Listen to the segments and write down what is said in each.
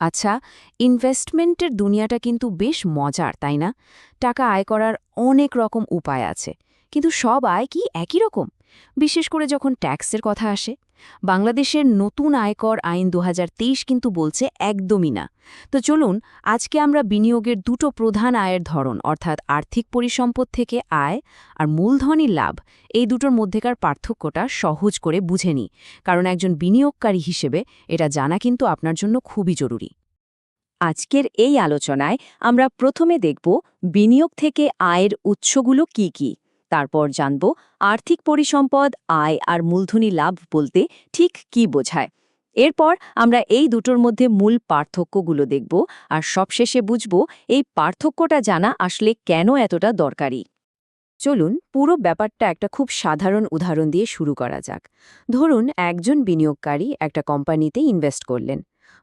আচ্ছা ইনভেস্টমেন্টের দুনিয়াটা কিন্তু বেশ মজার, তাই না? টাকা আয় করার অনেক রকম উপায় আছে, কিন্তু সব আয় কি একই রকম? বিশেষ করে যখন ট্যাক্সের কথা আসে, বাংলাদেশের নতুন আয়কর আইন দু হাজার তেইশ কিন্তু বলছে একদমই না। তো চলুন, আজকে আমরা বিনিয়োগের দুটো প্রধান আয়ের ধরন, অর্থাৎ আর্থিক পরিসম্পদ থেকে আয় আর মূলধনী লাভ, এই দুটোর মধ্যেকার পার্থক্যটা সহজ করে বুঝে নিই। কারণ একজন বিনিয়োগকারী হিসেবে এটা জানা কিন্তু আপনার জন্য খুবই জরুরি। আজকের এই আলোচনায় আমরা প্রথমে দেখব বিনিয়োগ থেকে আয়ের উৎসগুলো কি কি। তারপর জানব আর্থিক পরিসম্পদ, আয় আর মূলধনী লাভ বলতে ঠিক কি বোঝায়। এরপর আমরা এই দুটোর মধ্যে মূল পার্থক্যগুলো দেখব আর সবশেষে বুঝব এই পার্থক্যটা জানা আসলে কেন এতটা দরকারি। চলুন পুরো ব্যাপারটা একটা খুব সাধারণ উদাহরণ দিয়ে শুরু করা যাক। ধরুন একজন বিনিয়োগকারী একটা কোম্পানিতে ইনভেস্ট করলেন।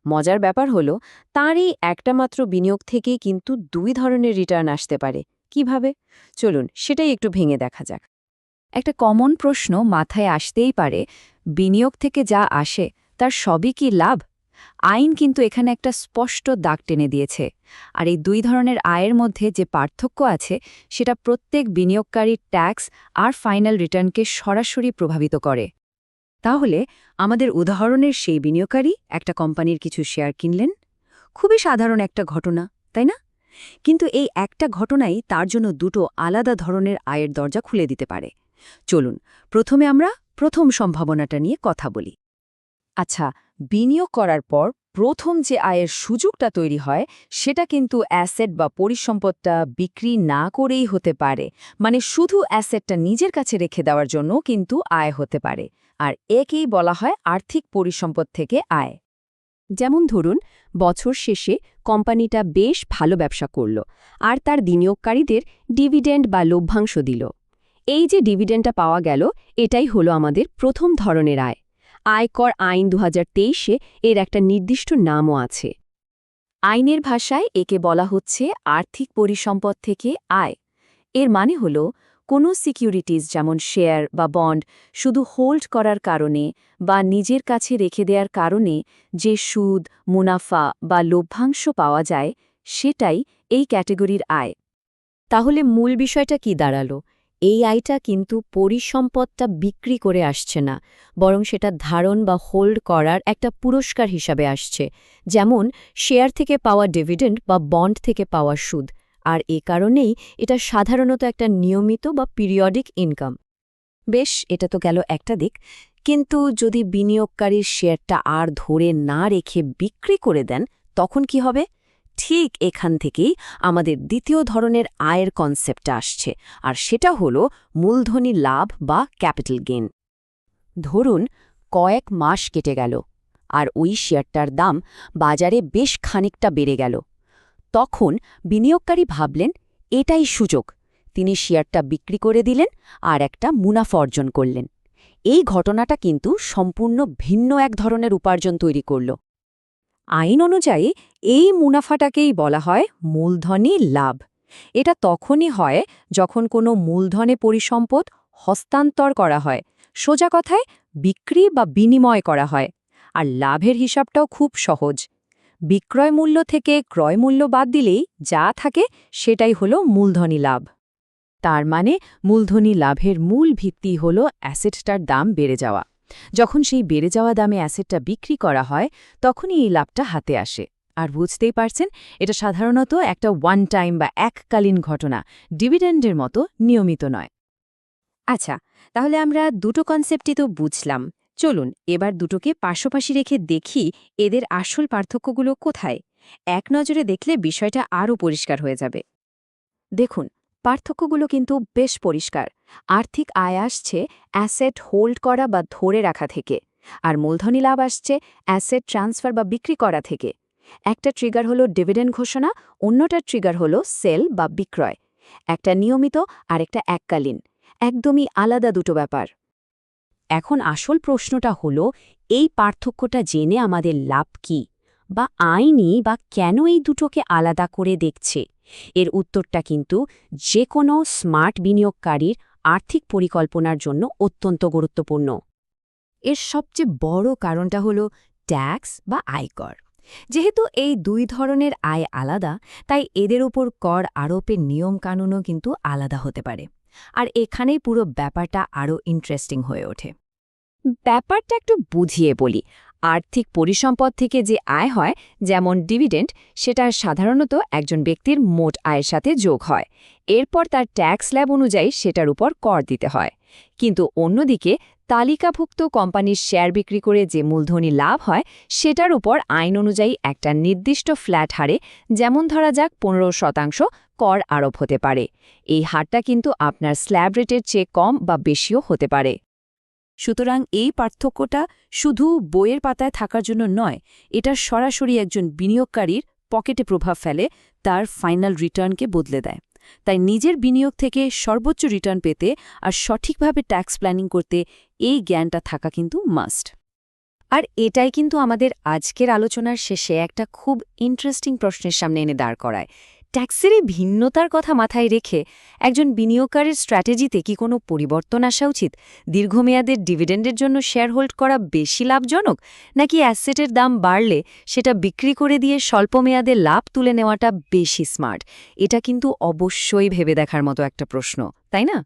মজার ব্যাপার হলো তাঁর এই একটা মাত্র বিনিয়োগ থেকে কিন্তু দুই ধরনের রিটার্ন আসতে পারে। কীভাবে? চলুন, সেটাই একটু ভেঙে দেখা যাক। একটা কমন প্রশ্ন মাথায় আসতেই পারে, বিনিয়োগ থেকে যা আসে, তার সবই কি লাভ? আইন কিন্তু এখানে একটা স্পষ্ট দাগ টেনে দিয়েছে, আর এই দুই ধরনের আয়ের মধ্যে যে পার্থক্য আছে, সেটা প্রত্যেক বিনিয়োগকারীর ট্যাক্স আর ফাইনাল রিটার্নকে সরাসরি প্রভাবিত করে। তাহলে, আমাদের উদাহরণের সেই বিনিয়োগকারী একটা কোম্পানির কিছু শেয়ার কিনলেন? খুবই সাধারণ একটা ঘটনা, তাই না? কিন্তু এই একটা ঘটনাই তার জন্য দুটো আলাদা ধরনের আয়ের দরজা খুলে দিতে পারে। চলুন, প্রথমে আমরা প্রথম সম্ভাবনাটা নিয়ে কথা বলি। আচ্ছা বিনিয়োগ করার পর প্রথম যে আয়ের সুযোগটা তৈরি হয়, সেটা কিন্তু অ্যাসেট বা পরিসম্পদটা বিক্রি না করেই হতে পারে। মানে শুধু অ্যাসেটটা নিজের কাছে রেখে দেওয়ার জন্য কিন্তু আয় হতে পারে। আর একেই বলা হয় আর্থিক পরিসম্পদ থেকে আয়। যেমন ধরুন, বছর শেষে কোম্পানিটা বেশ ভালো ব্যবসা করল আর তার বিনিয়োগকারীদের ডিভিডেন্ড বা লভ্যাংশ দিল। এই যে ডিভিডেন্ডটা পাওয়া গেল, এটাই হলো আমাদের প্রথম ধরনের আয়। আয়কর আইন দু এর একটা নির্দিষ্ট নামও আছে। আইনের ভাষায় একে বলা হচ্ছে আর্থিক পরিসম্পদ থেকে আয়। এর মানে হল কোনো সিকিউরিটিজ যেমন শেয়ার বা বন্ড শুধু হোল্ড করার কারণে বা নিজের কাছে রেখে দেওয়ার কারণে যে সুদ, মুনাফা বা লভ্যাংশ পাওয়া যায়, সেটাই এই ক্যাটেগরির আয়। তাহলে মূল বিষয়টা কি দাঁড়াল? এই আয়টা কিন্তু পরিসম্পদটা বিক্রি করে আসছে না, বরং সেটা ধারণ বা হোল্ড করার একটা পুরস্কার হিসাবে আসছে, যেমন শেয়ার থেকে পাওয়া ডিভিডেন্ড বা বন্ড থেকে পাওয়া সুদ। আর এ কারণেই এটা সাধারণত একটা নিয়মিত বা পিরিয়ডিক ইনকাম বেশ, এটা তো গেল একটা দিক। কিন্তু যদি বিনিয়োগকারীর শেয়ারটা আর ধরে না রেখে বিক্রি করে দেন, তখন কি হবে? ঠিক এখান থেকেই আমাদের দ্বিতীয় ধরনের আয়ের কনসেপ্টটা আসছে, আর সেটা হলো মূলধনী লাভ বা ক্যাপিটাল গেন ধরুন, কয়েক মাস কেটে গেল, আর ওই শেয়ারটার দাম বাজারে বেশ খানিকটা বেড়ে গেল। তখন বিনিয়োগকারী ভাবলেন, এটাই সুযোগ। তিনি শেয়ারটা বিক্রি করে দিলেন আর একটা মুনাফা অর্জন করলেন। এই ঘটনাটা কিন্তু সম্পূর্ণ ভিন্ন এক ধরনের উপার্জন তৈরি করল। আইন অনুযায়ী এই মুনাফাটাকেই বলা হয় মূলধনী লাভ। এটা তখনই হয় যখন কোনো মূলধনে পরিসম্পদ হস্তান্তর করা হয়, সোজা কথায় বিক্রি বা বিনিময় করা হয়। আর লাভের হিসাবটাও খুব সহজ। বিক্রয় মূল্য থেকে ক্রয় মূল্য বাদ দিলেই যা থাকে সেটাই হল মূলধনী লাভ। তার মানে মূলধনী লাভের মূল ভিত্তি হল অ্যাসেটটার দাম বেড়ে যাওয়া। যখন সেই বেড়ে যাওয়া দামে অ্যাসেটটা বিক্রি করা হয়, তখনই এই লাভটা হাতে আসে। আর বুঝতেই পারছেন, এটা সাধারণত একটা ওয়ান টাইম বা এককালীন ঘটনা, ডিভিডেন্ডের মতো নিয়মিত নয়। আচ্ছা তাহলে আমরা দুটো কনসেপ্টই তো বুঝলাম। চলুন, এবার দুটোকে পাশাপাশি রেখে দেখি এদের আসল পার্থক্যগুলো কোথায়। এক নজরে দেখলে বিষয়টা আরও পরিষ্কার হয়ে যাবে। দেখুন, পার্থক্যগুলো কিন্তু বেশ পরিষ্কার। আর্থিক আয় আসছে অ্যাসেট হোল্ড করা বা ধরে রাখা থেকে, আর মূলধনী লাভ আসছে অ্যাসেট ট্রান্সফার বা বিক্রি করা থেকে। একটা ট্রিগার হলো ডিভিডেন্ড ঘোষণা অন্যটার ট্রিগার হলো সেল বা বিক্রয়। একটা নিয়মিত আর একটা এককালীন। একদমই আলাদা দুটো ব্যাপার। এখন আসল প্রশ্নটা হলো, এই পার্থক্যটা জেনে আমাদের লাভ কি? বা আইনি বা কেন এই দুটোকে আলাদা করে দেখছে? এর উত্তরটা কিন্তু যে কোনো স্মার্ট বিনিয়োগকারীর আর্থিক পরিকল্পনার জন্য অত্যন্ত গুরুত্বপূর্ণ। এর সবচেয়ে বড় কারণটা হল ট্যাক্স বা আয়কর। যেহেতু এই দুই ধরনের আয় আলাদা, তাই এদের উপর কর আরোপের নিয়মকানুনও কিন্তু আলাদা হতে পারে। আর এখানেই পুরো ব্যাপারটা আরও ইন্টারেস্টিং হয়ে ওঠে। ব্যাপারটা একটু বুঝিয়ে বলি। আর্থিক পরিসম্পদ থেকে যে আয় হয়, যেমন ডিভিডেন্ড সেটা সাধারণত একজন ব্যক্তির মোট আয়ের সাথে যোগ হয়। এরপর তার ট্যাক্স স্ল্যাব অনুযায়ী সেটার উপর কর দিতে হয়। কিন্তু অন্যদিকে, তালিকাভুক্ত কোম্পানির শেয়ার বিক্রি করে যে মূলধনী লাভ হয়, সেটার উপর আইন অনুযায়ী একটা নির্দিষ্ট ফ্ল্যাট হারে, যেমন ধরা যাক পনেরো শতাংশ কর আরোপ হতে পারে। এই হারটা কিন্তু আপনার স্ল্যাব রেটের চেয়ে কম বা বেশিও হতে পারে। সুতরাং এই পার্থক্যটা শুধু বইয়ের পাতায় থাকার জন্য নয়, এটা সরাসরি একজন বিনিয়োগকারীর পকেটে প্রভাব ফেলে, তার ফাইনাল রিটার্নকে বদলে দেয়। তাই নিজের বিনিয়োগ থেকে সর্বোচ্চ রিটার্ন পেতে আর সঠিকভাবে ট্যাক্স প্ল্যানিং করতে এই জ্ঞানটা থাকা কিন্তু মাস্ট। আর এটাই কিন্তু আমাদের আজকের আলোচনার শেষে একটা খুব ইন্টারেস্টিং প্রশ্নের সামনে এনে দাঁড় করায়। ট্যাক্সের ভিন্নতার কথা মাথায় রেখে একজন বিনিয়োগকারীর স্ট্র্যাটেজিতে কি কোনো পরিবর্তন আসা উচিত? দীর্ঘমেয়াদের ডিভিডেন্ডের জন্য শেয়ার হোল্ড করা বেশি লাভজনক, নাকি অ্যাসেটের দাম বাড়লে সেটা বিক্রি করে দিয়ে স্বল্পমেয়াদে লাভ তুলে নেওয়াটা বেশি স্মার্ট? এটা কিন্তু অবশ্যই ভেবে দেখার মতো একটা প্রশ্ন, তাই না?